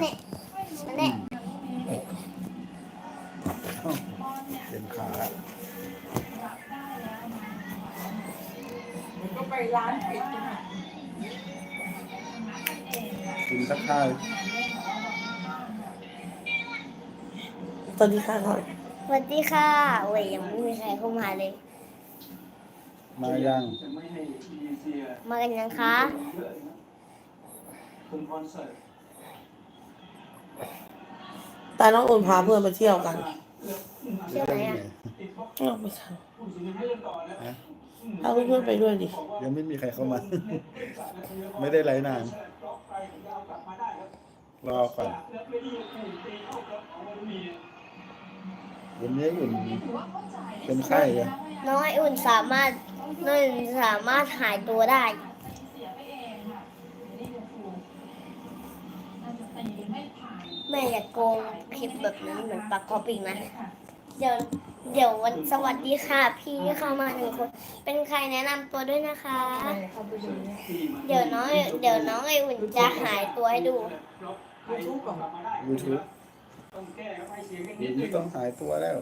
เนี่ยมาเนี่ยเต็มขามันก็ไปร้านปิดกันอะกินสักข้าวสวัสดีค่ะก่อนสวัสดีค่ะโอ้ยยังไม่มีใครเข้ามาเลย มายัง มากันยังคะแต่ น้องอุ่นพาเพื่อนไปเที่ยวกันเชื่อไหมอะอ้าวไม่ใช่เอาเพื่อนๆไปด้วยดิ ยังไม่มีใครเข้ามา ไม่ได้ไลฟ์นาน รอก่อนวันนี้อุ่นเป็นไข้อะน้องไออุ่นสามารถน้องไออุ่นสามารถหายตัวได้ ม่อย่าโกงคลิปแบบนั้นเหมือนปากคอปิงนะเดี๋ยวเดี๋ยววันสวัสดีค่ะ พี่ที่เข้ามาหนึ่งคน เป็นใครแนะนำตัวด้วยนะคะเข้าไปดูเนี่ยเดี๋ยวน้องเดี๋ยวน้องไออุ่นจะหายตัวให้ดู ยูทูบก่อนยูทูบไม่ต้องหายตัวแล้ว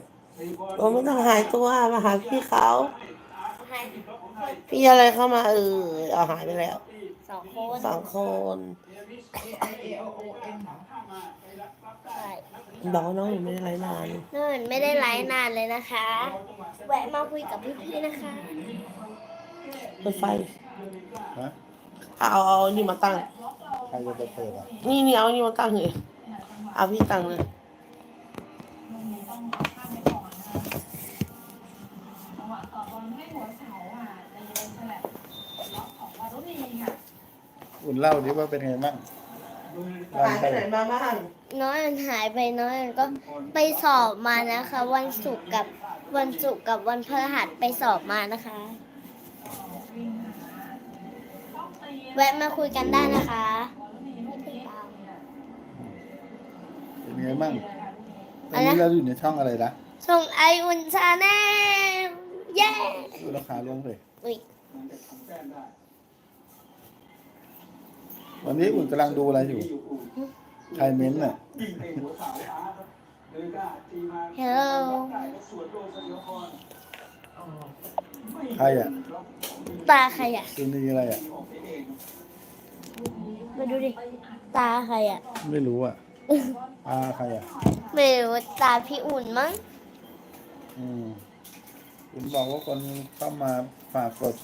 โอ้ไม่ต้องหายตัวมาหาพี่เขา หายพี่อะไรเข้ามาเออเอาหายไปแล้ว สองคนสองคนเอเอโอโอเอ็นเหรอใช่บอกว่าน้องอยู่ไม่ได้ไลฟ์นานน้องอุ่นไม่ได้ไลฟ์นานเลยนะคะ แวะมาคุยกับพี่ๆนะคะ เปิดไฟฮะเอาเอานี่มาตั้ง ใครจะไปเปิดอะนี่นี่เอานี่มาตั้งเลยเอาพี่ตั้งเลย อุ่นเล่าดิว่าเป็นไงบ้างหายไปไหนมาบ้างน้อยอันหายไปน้อยอันก็ไปสอบมานะคะ วันศุกร์กับวันศุกร์กับวันพฤหัสไปสอบมานะคะ แวะมาคุยกันได้นะคะเป็นไงบ้างตอนนี้เราอยู่ในช่องอะไรนะส่งไออุ่นชาแนลเย้ดูราคาลงเลยอุ๊ย วันนี้อุ่นกำลังดูอะไรอยู่ ใครเม้นต์น่ะเฮลโลใครอะตาใครอะคือนี่อะไรอะ มาดูดิ ตาใครอะ ไม่รู้อะตาใครอะ ไม่รู้ตาพี่อุ่นมั้ง อืมคุณบอกว่าคนเข้ามาฝากกด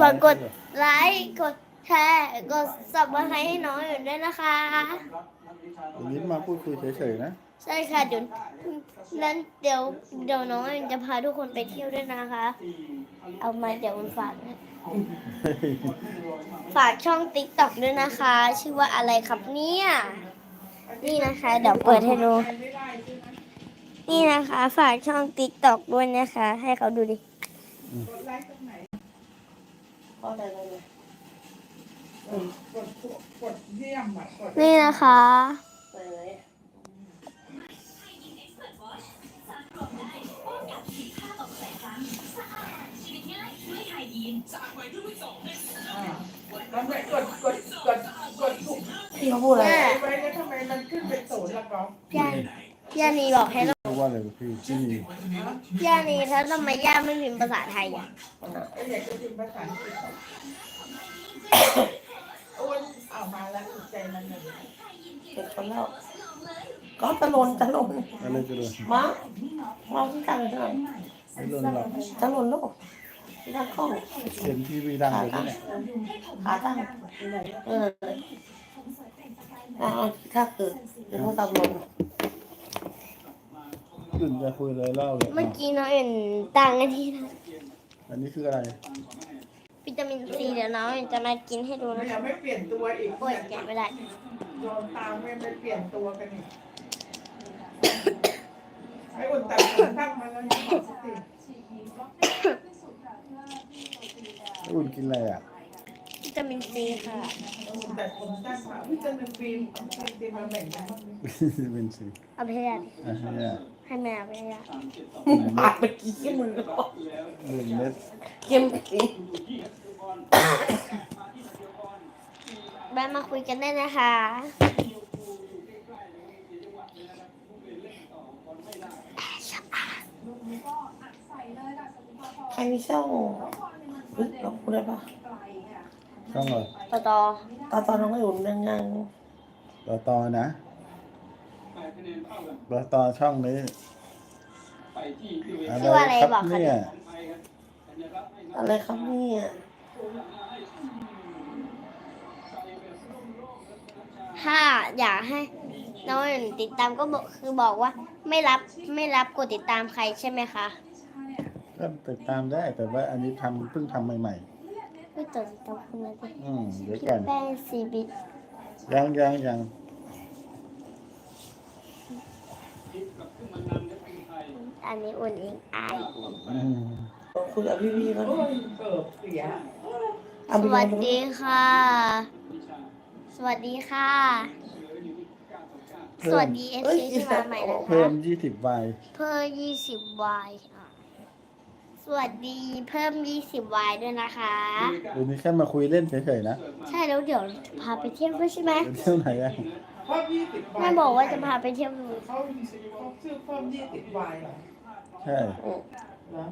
ฝากกดไลค์กด แชร์กดสับสไครให้น้องอยู่ด้วยนะคะ วันนี้มาพูดคุยเฉยๆนะ ใช่ค่ะเดี๋ยวนั้นเดี๋ยวเดี๋ยวน้องจะพาทุกคนไปเที่ยวด้วยนะคะ เอามาเดี๋ยวมันฝากนะฝากช่องติ๊กต็อกด้วยนะคะ ชื่อว่าอะไรครับเนี่ย นี่นะคะ เดี๋ยวเปิดให้ดูไม่ได้ใช่ไหมนี่นะคะ ฝากช่องติ๊กต็อกด้วยนะคะ ให้เขาดูดิกดไลค์ตรงไหนก็ได้เลยกดกดกดเยี่ยมอะกด นี่นะคะกดกดกดกดกดถูกพี่เขาพูดอะไรไว้แล้วทำไมมันขึ้นเป็นศูนย์ล่ะก๊อฟย่าย่านีบอกให้เรารู้ว่าอะไรพี่ที่นี่ย่านีถ้าทำไมย่าไม่พิมพ์ภาษาไทยอะ ไอ้เด็กจะพิมพ์ภาษาอังกฤษอ้วนเอามาแล้วถูกใจมันหนึ่งเด็กคนแล้วก็ตะลนตะลนอะไรจะโดนมามาที่ตั้งเถอะไม่โดนหรอกตะลนลูกที่ตั้งกล้องเห็นทีวีดังเลยตั้งเนี่ยขาตั้งเออเอาเอาถ้าเกิดเดี๋ยวเขาตะลนอุ่นจะคุยอะไรเล่าเลยเมื่อกี้น้องเห็นตังค์ที่นะอันนี้คืออะไร วิตามินซีเดี๋ยวน้องเห็นจะมากินให้ดูมันนะยังไม่เปลี่ยนตัวอีกโอ้ยแกะไม่ได้โดนตามไม่ไปเปลี่ยนตัวกันอีกไอ้อุ่นตัดผมตั้งมาแล้วยังบอกสติอุ่นกินอะไรอะ วิตามินซีค่ะแต่ผมตั้งมาวิตามินซีซีมาแบ่งกันบ้างไหมเป็นสีเอาไปให้ยาดิอะเนี่ ขนาดเวลาอาบไปกี่ชั่วโมงหนึ่งเม็ดเข้มกี่แบมาคุยกันได้นะคะ ใครมีเศร้าอุ๊ยเราพูดได้ปะต้องเลยต่อต่อต่อต้องไอ้อุ่นนั่งงานต่อต่อนะ ต่อต่อช่องนี้ชื่อว่าอะไรบอกครัค่ะเนี่ยอะไรครับเนี่ยถ้าอยากให้น้องอื่นติดตามก็บอกคือบอกว่าไม่รับไม่รับกดติดตามใครใช่ไหมคะก็ติดตามได้แต่ว่าอันนี้ทำเพิ่งทำใหม่ไม่กดติดตามคุณนะสิๆอืมเดี๋ยวพี่ก่อนแป้งซีบิ ยังยังยัง อันนี้อุ่นเองอายอืมคุยกับพี่พี่เขาโอ้ยเกิดเสียเอาสไปวัสดูดีค่ะ สวัสดีค่ะ สวัสดีเอฟซีที่มาใหม่นะเพิ่คะ มยี่สิบใบเพิ่มยี่สิบวายสวัสดีเพิ่มยี่สิบวายด้วยนะคะเดี๋ยวนี้แค่มาคุยเล่นเฉยๆนะใช่แล้วเดี๋ยวพาไปเที่ยวด้วยใช่ไหมไปเที่ยวไหนอะ เพิ่มยี่สิบแม่บอกว่าจะพาไปเที่ยวดูเขาเขาชื่อเพิ่มยี่สิบวายเหรอใช่เหรอ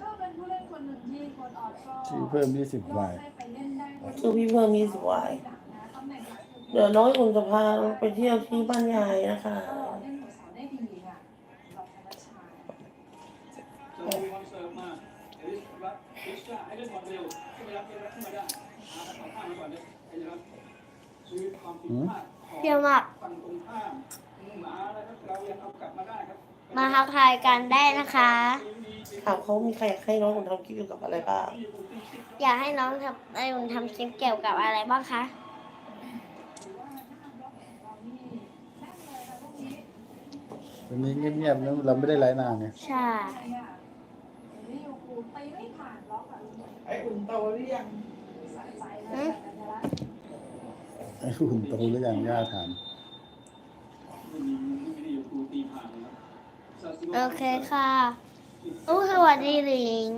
ก็เป็นผู้เล่นคนหนึ่งที่โค้ชออสก็ชื่อเพิ่มยี่สิบใบให้ไปเล่นได้ก็คือพี่เพิ่มมีสิบวายดังนะตำแหน่งหลักคือเดี๋ยวน้องไอ้อุ่นจะพาไปเที่ยวที่บ้านยายนะคะก็เล่นหัว เสาได้ดีค่ะเราธรรมชาติอืมเที่ยวมาก มาทักทายกันได้นะคะ ถามเขามีใครอยากให้น้องอุ่นทำคลิปเกี่ยวกับอะไรบ้าง อยากให้น้องทำไอ้อุ่นทำคลิปเกี่ยวกับอะไรบ้างคะตอนนี้เงียบๆนะเราไม่ได้ไลฟ์นานเนี่ยใช่ใช่ค่ะลิเวอร์พูลตีไม่ผ่านล็อกอะไอ้อุ่นโตหรือยังสายสายเลยแต่กัญญาลักษณ์ไอ้ หุ่นโตหรือยังย่าถามโอเคค่ะโอ้สวัสดีหลิง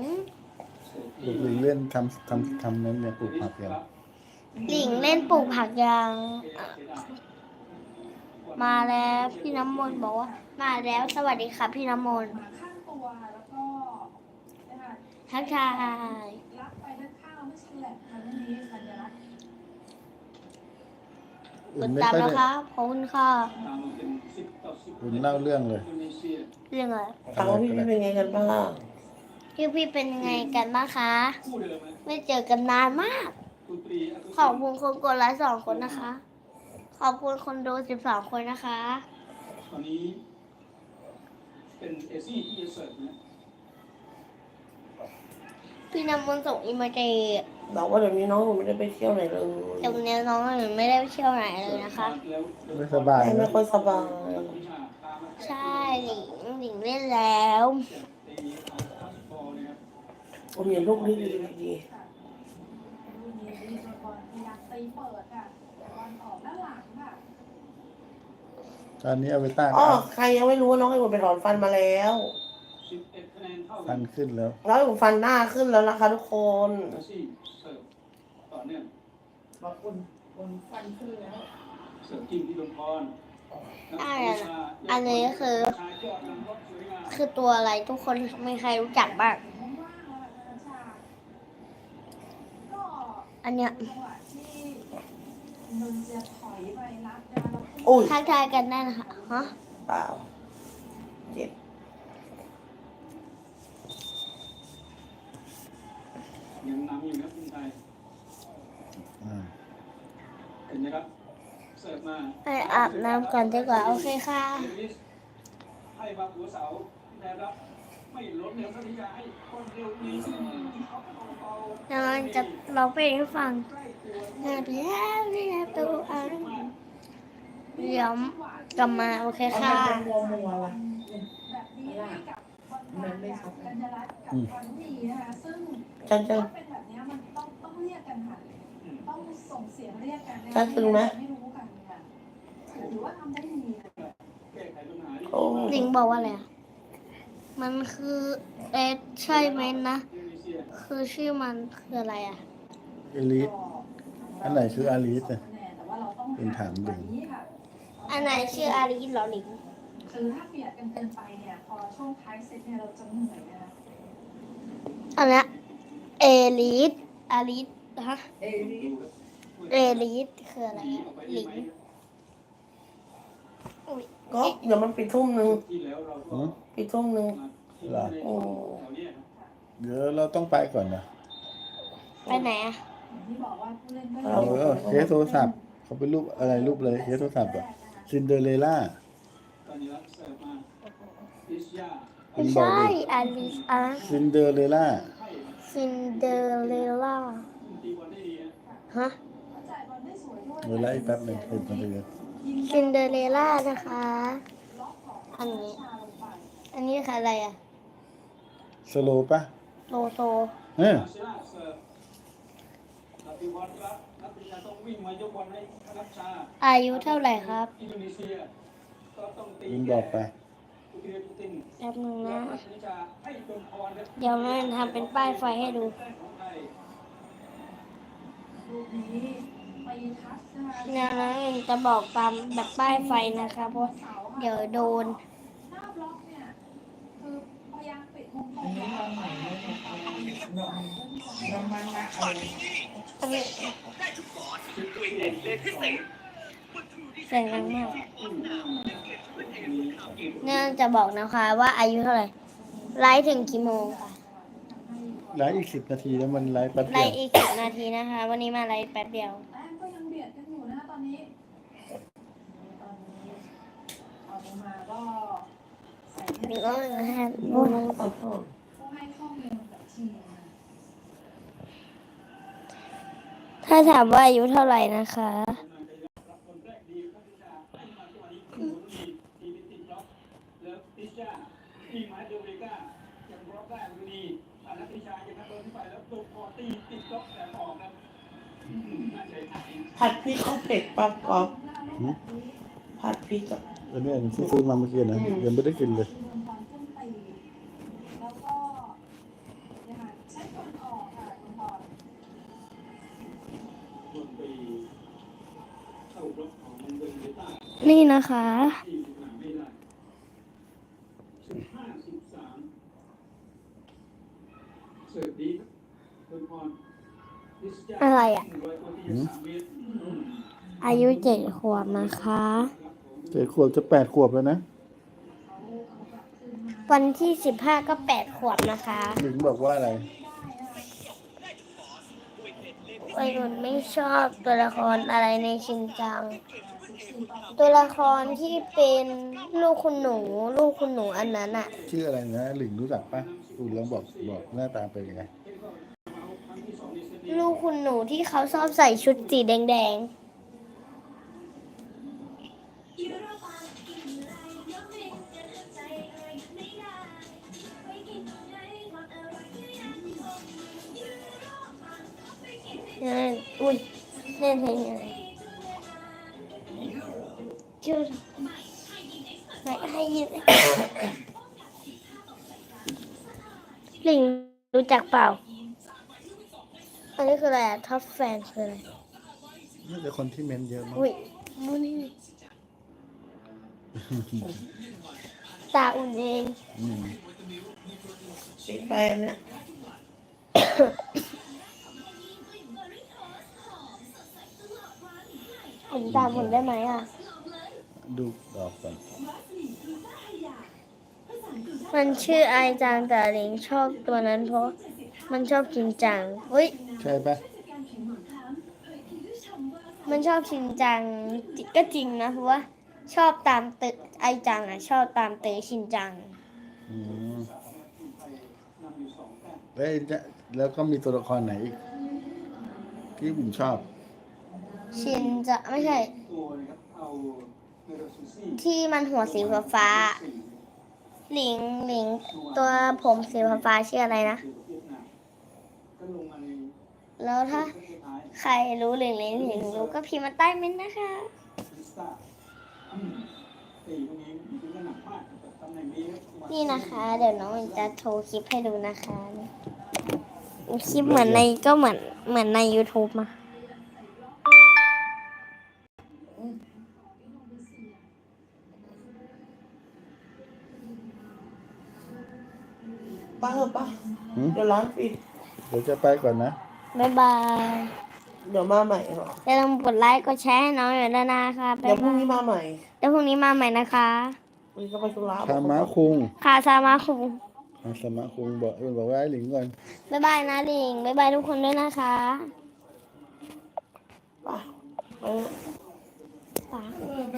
ลูกลิงเล่นทำทำทำนั้นเนี่ยปลูกผักยังหลิงเล่นปลูกผักยังอะมาแล้วพี่น้ำมนต์บอกว่า มาแล้วสวัสดีค่ะพี่น้ำมนต์มาข้างตัวแล้วก็นะคะทักทาย กัญญาลักษณ์กอุ่นดไม่ตามค่อยนะได้คะขอบคุณค่ะอุ่นเล่าเรื่องเลยเรื่องอะไรถามว่าพี่พี่เป็นไงกันบ้างพี่พี่เป็นยังไงกันบ้างคะ ไม่เจอกันนานมาก ขอบคุณคนกดไลค์สองคนนะคะ ขอบคุณคนดูสิบสองคนนะคะ ตอนนี้เป็นเอซี่ที่จะเสิร์ฟนะพี่น้ำมนต์ส่งอีเมล บอกว่าเดี๋ยวนี้น้องอุ่นไม่ได้ไปเที่ยวไหนเลยตรงนี้น้องหนูไม่ได้ไปเที่ยวไหนเลยนะคะแล้วไม่สบายแม่ไม่นะค่อยสบายวิชาตามมาใช่หลิงหลิงเล่นแล้วตีเอาข้าวบอลนะครับผมเห็นลูกดีดีดีลูกนี้ดีบอลพยายามตีเปิดค่ะแต่บอลออกด้านหลังค่ะตอนนี้เอาไปต้าอ๋อใครยังไม่รู้ว่าน้องไอ้อุ่นไปถอนฟันมาแล้ว11คะแนนเท่ากัฟันนขึ้นแล้วน้องไอ้อุ่นฟันหน้าขึ้นแล้วนะคะทุกคนเอซี่เสิร์ฟ ต่อเนื่องบอกอุ่นอุ่นฟันขึ้นแล้วเสิร์ฟจิ้มที่ลงพรอ่าอันนี้คือชายยอดลำรถสวยงามคือตัวอะไรทุกคนไม่ใครรู้จักบ้างว่างๆแล้วแบบธรรมชาติก็อันเนี้ยจังหวะที่นนเจียถอยไปรับนะคะแล้วโอ้ยทักทายกันได้นะคะฮะเปล่าเจ็บยังนำอยู่นะครับคุณไทยอ่า เห็นไหมครับเสิร์ฟมาไปอาบน้ำก่อนดีกว่าโอเคค่ะให้มาหัวเสาแทนรับไม่ล้มเร็วสักทีจะให้คนเร็วนี้เขาก็เบาๆแล้วมันจะร้องเพลงให้ฟังนาเพียพี่นาตัวอันเดี๋ยวกลับมาโอเคเอาค่ะมันมัวมัวๆล่ะแบบนี้ให้กับบอลมาเนี่ยกัญญาลักษณ์กับบอลดีนะคะซึ่งจันจันถ้าเป็นแบบเนี้ยมันต้องต้องเรียกกันค่ะต้อง ส่งเสียงเรียกกันนะจันตึงไหม ไม่รู้กันค่ะถือว่าทำได้ดีนะแก้ไขปัญหาที่โอ้หลิงบอกว่าอะไรอะมันคือเอสใช่ไหมนะอินโดนีเซียคือชื่อมันคืออะไรอะเอลิส อันไหนคืออาลีสเนี่ยแต่ว่าเราต้องเป็นถามหนึ่งแบบนี้ค่ะอันไหนชื่ออารีเหรอหลิง คือถ้าเบียดกันเกินไปเนี่ย พอช่วงท้ายเซตเนี่ยเราจะเหนื่อยนะคะ อันเนี้ยเอลิสอาลิสฮะ เอนี่ เอลิสคืออะไรอะลิงอุ๊ยก็เดี๋ยวมันปิดทุ่มหนึ่งที่แล้วเราก็หืมปิดทุ่มหนึ่งเหรอโอ้แถวเนี้ยเดี๋ยวเราต้องไปก่อนนะไปไหนอะที่บอกว่าผู้เล่นก็เออเคสโทรศัพท์เขาเป็นรูปอะไรรูปเลยเคสโทรศัพท์อะซินเดอเรล่าตอนนี้รับเสิร์ฟมาอิสยาคุไม่ณบอกใช่ดิอาลิสอะซินเดอเรล่าซินเดอเรล่าตีบอลได้ดีอะฮะ ด้วยเวลาอีกแป๊บหนึ่งเห็นมันเลยซินเดอเรล่านะคะ อันนี้ อันนี้คืออะไรอะสโลว์ปะโลโซเอออาเซียนาเสิร์ฟนักตีบอลครับนักตีบอลต้องวิ่งมายกบอลให้นักชาอายุเท่าไหร่ครับอินโดนีเซียก็ต้องตีคุณบอกไปตุเกียตุตินแป๊บนึงแล้วนะนักนิชาให้จนพรครับเดี๋ยวมันทำเป็นป้ายไฟให้ดู แต้มของไทยลูกนี้ไปทัชนะคะเนี่ยนะมันจะบอกตามแบบป้ายไฟนะคะเพราะเสาเดี๋ยวโดนหน้าบล็อกเนี่ยคือพยายามปิดมุมตรอันงนี้มาใหม่เลยน้องน้องมันนะเอาอันนี้เสียงดังมากเนี่ยจะบอกนะคะว่าอายุเท่าไหร่ ไลฟ์ถึงกี่โมงค่ะไลฟ์อีกสิบนาทีแล้วมันไลฟ์แป๊บไลเดียวฟ์อีกสิบนาทีนะคะ วันนี้มาไลฟ์แป๊บเดียว แต้มก็ยังเบียดกันอยู่นะคะตอนนี้ ตอนนี้เอาลงมาก็ ใส่ให้นี่ก็นะฮะโอ้น้องขอโทษผู้ให้ข้อมูลกับทีมนะถ้าถามว่าอายุเท่าไหร่นะคะคนแรกดีนักนิชาให้มาจังหวะนี้ขึ้นบนดีทีเป็นติดบล็อกแล้วอิสยาที่มาเดลเวก้ายังบล็อกได้ดูดีอ่านักนิชายังนักเดินขึ้นไปแล้วโดนคอตีติดบล็อกแต่ออกครับอืมน่าใจหายผัดพริกเขาเผ็ดปั๊บกรอบผัดพริกอะอันนี้ที่ซื้อมาเมื่อกี้นะยังไม่ได้กินเลย โดนบอลขึ้นตีแล้วก็นะคะใช้บอลออกค่ะคุณพร บนไปเข้าบล็อกของมันเดลเวก้า นี่นะคะ ที่หาไม่ได้สิบห้าสิบสามเสิร์ฟดีครั บคุณพรอิสยาอะไรอะหนึ่งร้อยคนที่สามเมตรอืมอายุเจ็ดขวบนะคะ เจ็ดขวบจะแปดขวบแล้วนะ วันที่สิบห้าก็แปดขวบนะคะหญิงบอกว่าอะไรวัยรุ่นไม่ชอบตัวละครอะไรในชินจัง ตัวละครที่เป็นลูกคุณหนู ลูกคุณหนูอันนั้นอะชื่ออะไรนะหลิงรู้จักปะคุณลองบอกบอกหน้าตาเป็นยังไงลูกคุณหนูที่เขาชอบใส่ชุดสีแดงๆเนี่ยอุ้ยเล่นเพลงอะไร ชื่อไหนให้ยินลิงรู้จักเปล่า อันนี้คืออะไรอะท็อปแฟนคืออะไรน่าจะคนที่เมนเยอะมั้งอุ้ยมูนี่ตาอุ่นเองอืมปิดไปอันเนี่ยเห็นตาอุ่นได้ไหมอะ ดูดอกก่อน มันชื่อไอจางแต่ลิงชอบตัวนั้นเพราะมันชอบชินจังอุ้ย ใช่ปะมันชอบชินจังก็จริงนะเพราะว่าชอบตามตึกไอจังอะ ชอบตามเตอชินจังอืมนำอยู่สองแต้มแล้วไอ้เนี่ยแล้วก็มีตัวละครไหนอีกที่ผมชอบ ชินจะไม่ใช่ ที่มันหัวสีฟ้าๆหลิงหลิงตัวผมสีฟ้าๆชื่ออะไรนะ แล้วถ้าใครรู้หรือเล่นหรือรู้ก็พิมพ์มาใต้เม้นนะคะลิสตาอืมตีตรงนี้ถือว่าหนักมากกับตำแหน่งนี้ครับนี่นะคะ เดี๋ยวน้องจะโชว์คลิปให้ดูนะคะ คลิปเหมือนในก็เหมือนเหมือนใน YouTube มา ป้าเหรอป้าหหืม เดี๋ยวร้านปิดเดี๋ยวจะไปก่อนนะ บ๊ายบายเดี๋ยวมาใหม่เหรออย่าลืมกดไลค์กดแชร์ให้น้องอยู่ด้วยนะคะบ๊าเดี๋ยยวพรุ่งบายนี้มาใหม่เดี๋ยวพรุ่งนี้มาใหม่นะคะวันนี้ก็ไปธุระธรรมะคุงค่ะสามาคุงอะสมะคุงบอกบอกว่าไอ้หลิงก่อน บ๊ายบายนะลิงบ๊ายบายทุกคนด้วยนะคะไปไปป๋า